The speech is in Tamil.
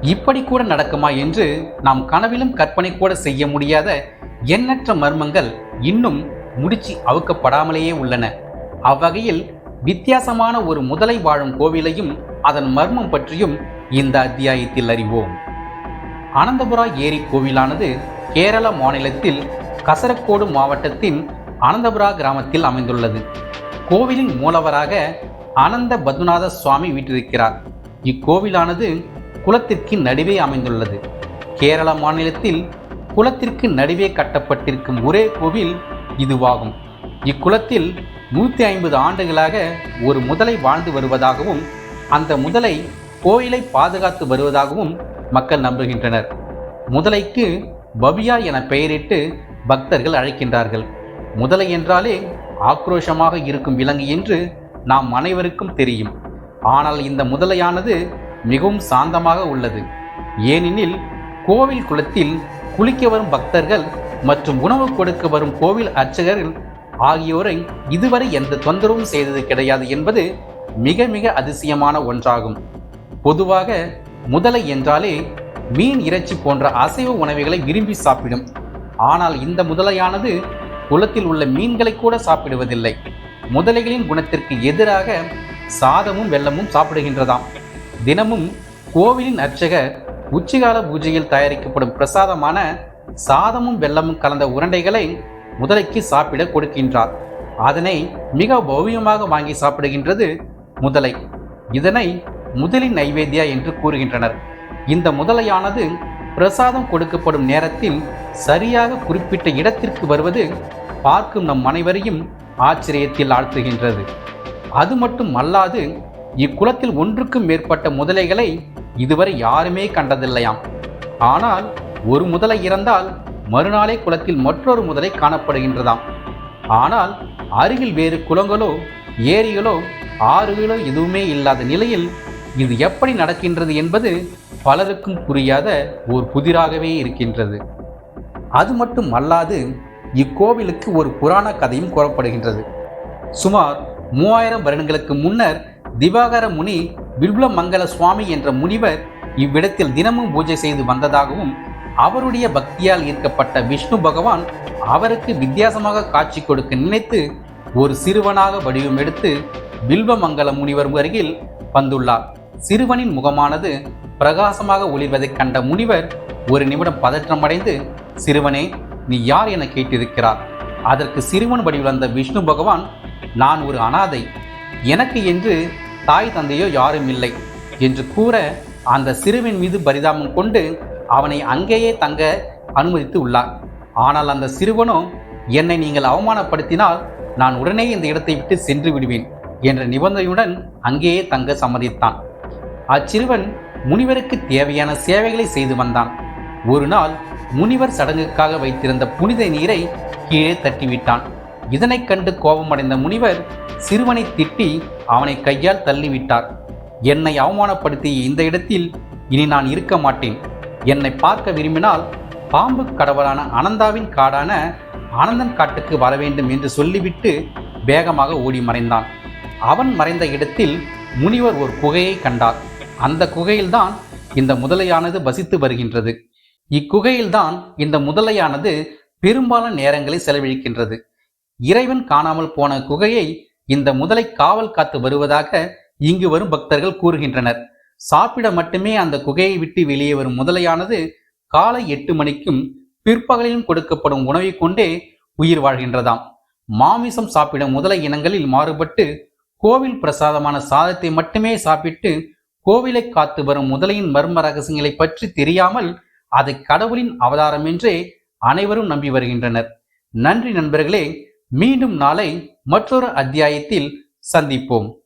இப்படி கூட நடக்குமா என்று நாம் கனவிலும் கற்பனை கூட செய்ய முடியாத எண்ணற்ற மர்மங்கள் இன்னும் முடிச்சு அவுக்கப்படாமலேயே உள்ளன. அவ்வகையில் வித்தியாசமான ஒரு முதலை வாழும் கோவிலையும் அதன் மர்மம் பற்றியும் இந்த அத்தியாயத்தில் அறிவோம். அனந்தபுரா ஏரி கோவிலானது கேரள மாநிலத்தில் கசரக்கோடு மாவட்டத்தின் அனந்தபுரா கிராமத்தில் அமைந்துள்ளது. கோவிலின் மூலவராக அனந்த பத்மநாத சுவாமி வீற்றிருக்கிறார். இக்கோவிலானது குளத்திற்கு நடுவே அமைந்துள்ளது. கேரள மாநிலத்தில் குளத்திற்கு நடுவே கட்டப்பட்டிருக்கும் ஒரே கோவில் இதுவாகும். இக்குளத்தில் நூற்றி ஐம்பது ஆண்டுகளாக ஒரு முதலை வாழ்ந்து வருவதாகவும் அந்த முதலை கோயிலை பாதுகாத்து வருவதாகவும் மக்கள் நம்புகின்றனர். முதலைக்கு பபியா என பெயரிட்டு பக்தர்கள் அழைக்கின்றார்கள். முதலை என்றாலே ஆக்ரோஷமாக இருக்கும் விலங்கு என்று நாம் அனைவருக்கும் தெரியும். ஆனால் இந்த முதலையானது மிகவும் சாந்தமாக உள்ளது. ஏனெனில் கோவில் குளத்தில் குளிக்க வரும் பக்தர்கள் மற்றும் உணவு கொடுக்க வரும் கோவில் அர்ச்சகர்கள் ஆகியோரை இதுவரை எந்த தொந்தரவும் செய்தது கிடையாது என்பது மிக மிக அதிசயமான ஒன்றாகும். பொதுவாக முதலை என்றாலே மீன் இறைச்சி போன்ற அசைவ உணவுகளை விரும்பி சாப்பிடும். ஆனால் இந்த முதலையானது குளத்தில் உள்ள மீன்களை கூட சாப்பிடுவதில்லை. முதலைகளின் குணத்திற்கு எதிராக சாதமும் வெள்ளமும் சாப்பிடுகின்றதாம். தினமும் கோவிலின் அர்ச்சகர் உச்சிகால பூஜையில் தயாரிக்கப்படும் பிரசாதமான சாதமும் வெல்லமும் கலந்த உருண்டைகளை முதலைக்கு சாப்பிட கொடுக்கின்றார். அதனை மிக பௌவியமாக வாங்கி சாப்பிடுகின்றது முதலை. இதனை முதலின் நைவேத்தியா என்று கூறுகின்றனர். இந்த முதலையானது பிரசாதம் கொடுக்கப்படும் நேரத்தில் சரியாக குறிப்பிட்ட இடத்திற்கு வருவது பார்க்கும் நம் அனைவரையும் ஆச்சரியத்தில் ஆழ்த்துகின்றது. அது மட்டும் அல்லாது இக்குளத்தில் ஒன்றுக்கும் மேற்பட்ட முதலைகளை இதுவரை யாருமே கண்டதில்லையாம். ஆனால் ஒரு முதலை இறந்தால் மறுநாளே குளத்தில் மற்றொரு முதலை காணப்படுகின்றதாம். ஆனால் அருகில் வேறு குளங்களோ ஏரிகளோ ஆறுகளோ எதுவுமே இல்லாத நிலையில் இது எப்படி நடக்கின்றது என்பது பலருக்கும் புரியாத ஒரு புதிராகவே இருக்கின்றது. அது மட்டும் அல்லாது இக்கோவிலுக்கு ஒரு புராண கதையும் கூறப்படுகின்றது. சுமார் மூவாயிரம் வருடங்களுக்கு முன்னர் திவாகர முனி வில்வமங்கல சுவாமி என்ற முனிவர் இவ்விடத்தில் தினமும் பூஜை செய்து வந்ததாகவும் அவருடைய பக்தியால் ஈர்க்கப்பட்ட விஷ்ணு பகவான் அவருக்கு வித்தியாசமாக காட்சி கொடுக்க நினைத்து ஒரு சிறுவனாக வடிவம் எடுத்து வில்வமங்கல முனிவர் அருகில் வந்துள்ளார். சிறுவனின் முகமானது பிரகாசமாக ஒளிர்வதைக் கண்ட முனிவர் ஒரு நிமிடம் பதற்றமடைந்து சிறுவனே நீ யார் என கேட்டிருக்கிறார்? அதற்கு சிறுவன் வடிவில் வந்த விஷ்ணு பகவான் நான் ஒரு அனாதை. எனக்கு என்று தாய் தந்தையோ யாரும் இல்லை என்று கூற அந்த சிறுவன் மீது பரிதாபம் கொண்டு அவனை அங்கேயே தங்க அனுமதித்து உள்ளார் ஆனால் அந்த சிறுவனோ என்னை நீங்கள் அவமானப்படுத்தினால் நான் உடனே இந்த இடத்தை விட்டு சென்று விடுவேன் என்ற நிபந்தனையுடன் அங்கேயே தங்க சம்மதித்தான். அச்சிறுவன் முனிவருக்கு தேவையான சேவைகளை செய்து வந்தான். ஒரு நாள் முனிவர் சடங்குக்காக வைத்திருந்த புனித நீரை கீழே தட்டிவிட்டான். இதனைக் கண்டு கோபமடைந்த முனிவர் சிறுவனை திட்டி அவனை கையால் தள்ளிவிட்டார். என்னை அவமானப்படுத்திய இந்த இடத்தில் இனி நான் இருக்க மாட்டேன். என்னை பார்க்க விரும்பினால் பாம்பு கடவுளான அனந்தாவின் காடான ஆனந்தன் காட்டுக்கு வர வேண்டும் என்று சொல்லிவிட்டு வேகமாக ஓடி மறைந்தான். அவன் மறைந்த இடத்தில் முனிவர் ஒரு குகையை கண்டார். அந்த குகையில்தான் இந்த முதலையானது வசித்து வருகின்றது. இக்குகையில்தான் இந்த முதலையானது பெரும்பாலான நேரங்களை செலவழிக்கின்றது. இறைவன் காணாமல் போன குகையை இந்த முதலை காவல் காத்து வருவதாக இங்கு வரும் பக்தர்கள் கூறுகின்றனர். சாப்பிட மட்டுமே அந்த குகையை விட்டு வெளியே வரும் முதலையானது காலை எட்டு மணிக்கும் பிற்பகலிலும் கொடுக்கப்படும் உணவை கொண்டே உயிர் வாழ்கின்றதாம். மாமிசம் சாப்பிடும் முதலை இனங்களில் மாறுபட்டு கோவில் பிரசாதமான சாதத்தை மட்டுமே சாப்பிட்டு கோவிலை காத்து வரும் முதலையின் மர்ம ரகசியங்களை பற்றி தெரியாமல் அதை கடவுளின் அவதாரம் என்றே அனைவரும் நம்பி வருகின்றனர். நன்றி நண்பர்களே மீண்டும் நாளை மற்றொரு அத்தியாயத்தில் சந்திப்போம்.